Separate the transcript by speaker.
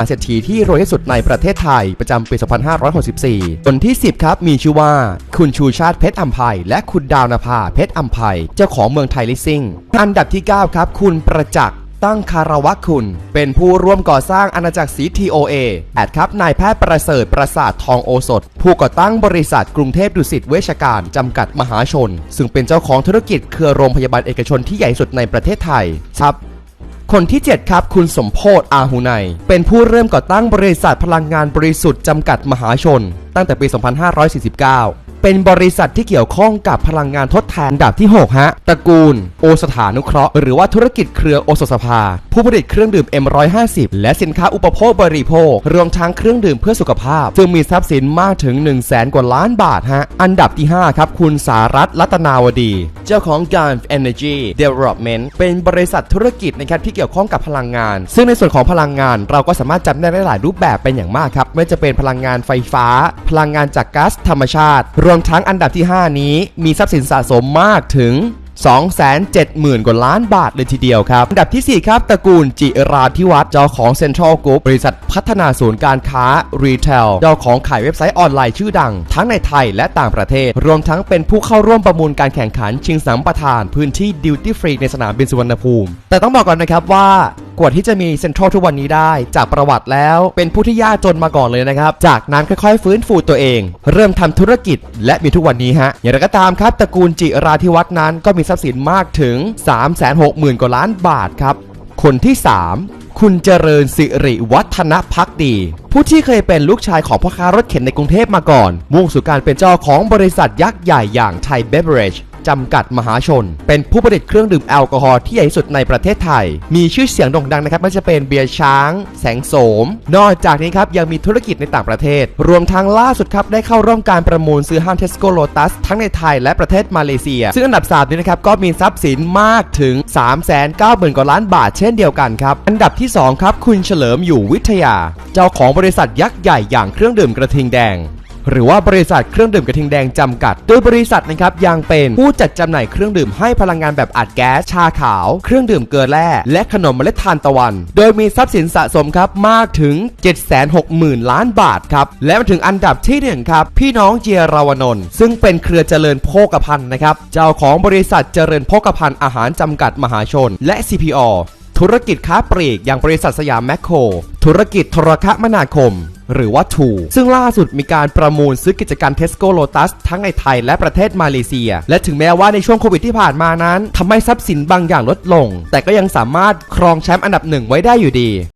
Speaker 1: อาเศรษฐีที่รวยที่สุดในประเทศไทยประจำปี 2564 คนที่ 10 ครับ มีชื่อว่า คุณชูชาติเพชรอัมภัย และคุณดาวนภาเพชรอัมภัย เจ้าของเมืองไทยลิสซิ่ง อันดับที่ 9 ครับ คุณประจักษ์ตั้งคารวะคุณ เป็นผู้ร่วมก่อสร้างอาณาจักรสี TOA แอดครับ นายแพทย์ประเสริฐประสาททองโอสถ ผู้ก่อตั้งบริษัทกรุงเทพดุสิตเวชการ จำกัดมหาชน ซึ่งเป็นเจ้าของธุรกิจเครือโรงพยาบาลเอกชนที่ใหญ่สุดในประเทศไทย ครับ คนที่ 7 ครับ คุณสมโพศ์อาหูไนเป็นผู้เริ่มก่อตั้งบริษัทพลังงานบริสุทธิ์จำกัดมหาชน ตั้งแต่ปี 2549 เป็นบริษัทที่เกี่ยวข้องกับพลังงานทดแทนอันดับที่ 6 ฮะ ตระกูล โอสถานุเคราะห์ หรือว่าธุรกิจเครือโอสถสภา ผู้ผลิตเครื่องดื่ม M150 และสินค้าอุปโภคบริโภค รวมทั้งเครื่องดื่มเพื่อสุขภาพ ซึ่งมีทรัพย์สินมากถึง 1 0 0 0 0แสนกว่าล้านบาทฮะ อันดับที่ 5 ครับ คุณสารัตรัตนาวดี เจ้าของ Gulf Energy Development เป็นบริษัทธุรกิจนะครับที่เกี่ยวข้องกับพลังงาน ซึ่งในส่วนของพลังงาน เราก็สามารถจำได้ได้หลายรูปแบบเป็นอย่างมากครับไม่ว่าจะเป็นพลังงานไฟฟ้า พลังงานจากก๊าซธรรมชาติรวมทั้งอันดับที่ 5 นี้มีทรัพย์สินสะสมมากถึง 270,000 กว่าล้านบาทเลยทีเดียวครับ อันดับทีสี่ 4 ครับตระกูลจิราธิวัฒน์เจ้าของเซ็นทรัลกรุ๊ปบริษัทพัฒนาศูนย์การค้ารีเทลเจ้าของขายเว็บไซต์ออนไลน์ชื่อดัง ทั้งในไทยและต่างประเทศ รวมทั้งเป็นผู้เข้าร่วมประมูลการแข่งขันชิงสัมปทาน พื้นที่ดิวตี้ฟรีในสนามบินสุวรรณภูมิ แต่ต้องบอกก่อนนะครับว่า กว่าที่จะมีเซ็นทรัลทุกวันนี้ได้ จากประวัติแล้วเป็นผู้ที่ยากจนมาก่อนเลยนะครับ จากนั้นค่อยๆ ฟื้นฟูตัวเอง เริ่มทำธุรกิจและมีทุกวันนี้ฮะอย่างไรก็ตามครับตระกูลจิราธิวัฒน์นั้นก็มีทรัพย์สินมากถึง 360,000 กว่าล้านบาทครับ คนที่ 3คุณเจริญสิริวัฒนพักดี ผู้ที่เคยเป็นลูกชายของพ่อค้ารถเข็นในกรุงเทพมาก่อน มุ่งสู่การเป็นเจ้าของบริษัทยักษ์ใหญ่อย่างไทยเบเวอเรจ จำกัดมหาชน เป็นผู้ผลิตเครื่องดื่มแอลกอฮอล์ที่ใหญ่ที่สุดในประเทศไทย มีชื่อเสียงโด่งดังนะครับไม่ว่าจะเป็นเบียร์ช้าง แสงโสม นอกจากนี้ครับยังมีธุรกิจในต่างประเทศ รวมทั้งล่าสุดครับได้เข้าร่วมการประมูลซื้อห้างเทสโก้โลตัสทั้งในไทยและประเทศมาเลเซีย ซึ่งอันดับ3นี้นะครับก็มีทรัพย์สินมากถึง 390,000กว่าล้านบาทเช่นเดียวกันครับ อันดับที่ 2 ครับ คุณเฉลิมอยู่วิทยา เจ้าของบริษัทยักษ์ใหญ่อย่างเครื่องดื่มกระทิงแดง หรือว่าบริษัทเครื่องดื่มกระทิงแดงจำกัด โดยบริษัทนะครับยังเป็นผู้จัดจำหน่ายเครื่องดื่มให้พลังงานแบบอัดแก๊ส ชาขาว เครื่องดื่มเกลือแร่และขนมเมล็ดทานตะวัน โดยมีทรัพย์สินสะสมครับมากถึง 760,000 ล้านบาทครับ และมาถึงอันดับที่หนึ่งครับ พี่น้องเจียรวนนท์ซึ่งเป็นเครือเจริญโภคภัณฑ์นะครับ เจ้าของบริษัทเจริญโภคภัณฑ์อาหารจำกัดมหาชน และ CPO ธุรกิจค้าปลีกอย่างบริษัทสยามแมคโคร ธุรกิจโทรคมนาคม หรือว่าทูซึ่งล่าสุดมีการประมูลซื้อกิจการเทสโก้โลตัสทั้งในไทยและประเทศมาเลเซีย และถึงแม้ว่าในช่วงโควิดที่ผ่านมานั้นทำให้ทรัพย์สินบางอย่างลดลง แต่ก็ยังสามารถครองแชมป์อันดับหนึ่งไว้ได้อยู่ดี